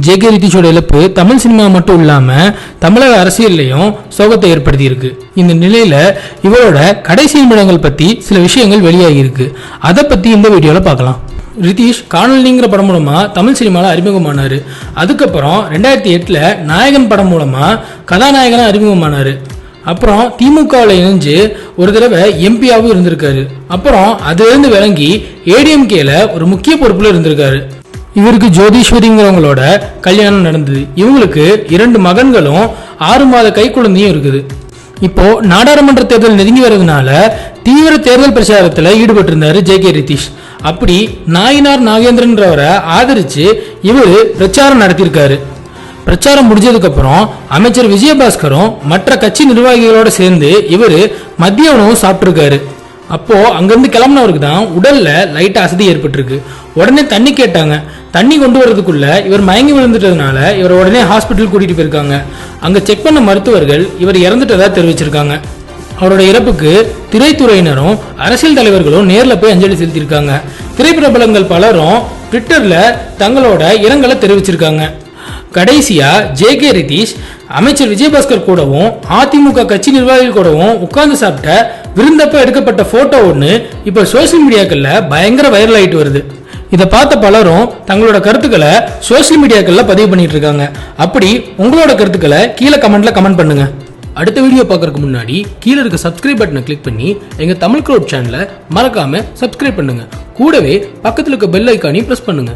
J K ரிட்டிஷோட இழப்பு Tamil cinema மட்டும் இல்லாம தமிழக அரசியல்லையும் சோகத்தை ஏற்படுத்தி இருக்கு இந்த நிலையில இவரோட கடைசி நிமிடங்கள் பத்தி சில விஷயங்கள் வெளியாகி இருக்கு அதை பத்தி இந்த வீடியோல பார்க்கலாம் ரிதீஷ் காணொலிங்கிற படம் மூலமா தமிழ் சினிமாவில் அறிமுகமானார். அதுக்கப்புறம் ரெண்டாயிரத்தி எட்டில் நாயகன் படம் மூலமா கதாநாயகனாக அறிமுகமானார். அப்புறம் திமுகவில் இணைஞ்சு ஒரு தடவை எம்பியாவும் இருந்திருக்காரு. அப்புறம் அதுலேருந்து விளங்கி ஏடிஎம்கேல ஒரு முக்கிய பொறுப்பில் இருந்திருக்காரு. இவருக்கு ஜோதீஸ்வரிங்கிறவங்களோட கல்யாணம் நடந்தது. இவங்களுக்கு இரண்டு மகன்களும் ஆறு மாத கை குழந்தையும் இருக்குது. இப்போ நாடாளுமன்ற தேர்தல் நெருங்கி வர்றதுனால தீவிர தேர்தல் பிரச்சாரத்தில் ஈடுபட்டு இருந்தாரு ஜே கே ரிதீஷ் அப்படி நாயினார் நாகேந்திரன்றவரை ஆதரிச்சு இவர் பிரச்சாரம் நடத்தியிருக்காரு. பிரச்சாரம் முடிஞ்சதுக்கப்புறம் அமைச்சர் விஜயபாஸ்கரும் மற்ற கட்சி நிர்வாகிகளோட சேர்ந்து இவர் மதிய உணவு சாப்பிட்டிருக்காரு. அப்போ அங்கிருந்து கிளம்புனவருக்கு தான் உடல்ல லைட் அசதி ஏற்பட்டிருக்கு. உடனே தண்ணி கேட்டாங்க. தண்ணி கொண்டு வரதுக்குள்ள இவர் மயங்கி விழுந்துட்டதுனால இவர் உடனே ஹாஸ்பிட்டல் கூட்டிட்டு போயிருக்காங்க. அங்க செக் பண்ண மருத்துவர்கள் இவர் இறந்துட்டதா தெரிவிச்சிருக்காங்க. அவரோட இறப்புக்கு திரைத்துறையினரும் அரசியல் தலைவர்களும் நேரில் போய் அஞ்சலி செலுத்தியிருக்காங்க. திரைப்பிரபலங்கள் பலரும் ட்விட்டரில் தங்களோட இரங்கலை தெரிவிச்சிருக்காங்க. கடைசியா ஜே கே ரிதீஷ் அமைச்சர் விஜயபாஸ்கர் கூடவும் அதிமுக கட்சி நிர்வாகிகள் கூடவும் உட்கார்ந்து சாப்பிட்ட விருந்தப்ப எடுக்கப்பட்ட போட்டோ ஒன்று இப்போ சோசியல் மீடியாக்கள்ல பயங்கர வைரல் ஆயிட்டு வருது. இதை பார்த்த பலரும் தங்களோட கருத்துக்களை சோசியல் மீடியாக்கள்ல பதிவு பண்ணிட்டு இருக்காங்க. அப்படி உங்களோட கருத்துக்களை கீழே கமெண்ட்ல கமெண்ட் பண்ணுங்க. அடுத்த வீடியோ பார்க்கறதுக்கு முன்னாடி கீழே இருக்க சப்ஸ்கிரைப் பட்டனை கிளிக் பண்ணி எங்க தமிழ் க்ரோட் சேனலை மறக்காம சப்ஸ்கிரைப் பண்ணுங்க. கூடவே பக்கத்தில் இருக்க பெல் ஐக்கானையும் ப்ரெஸ் பண்ணுங்க.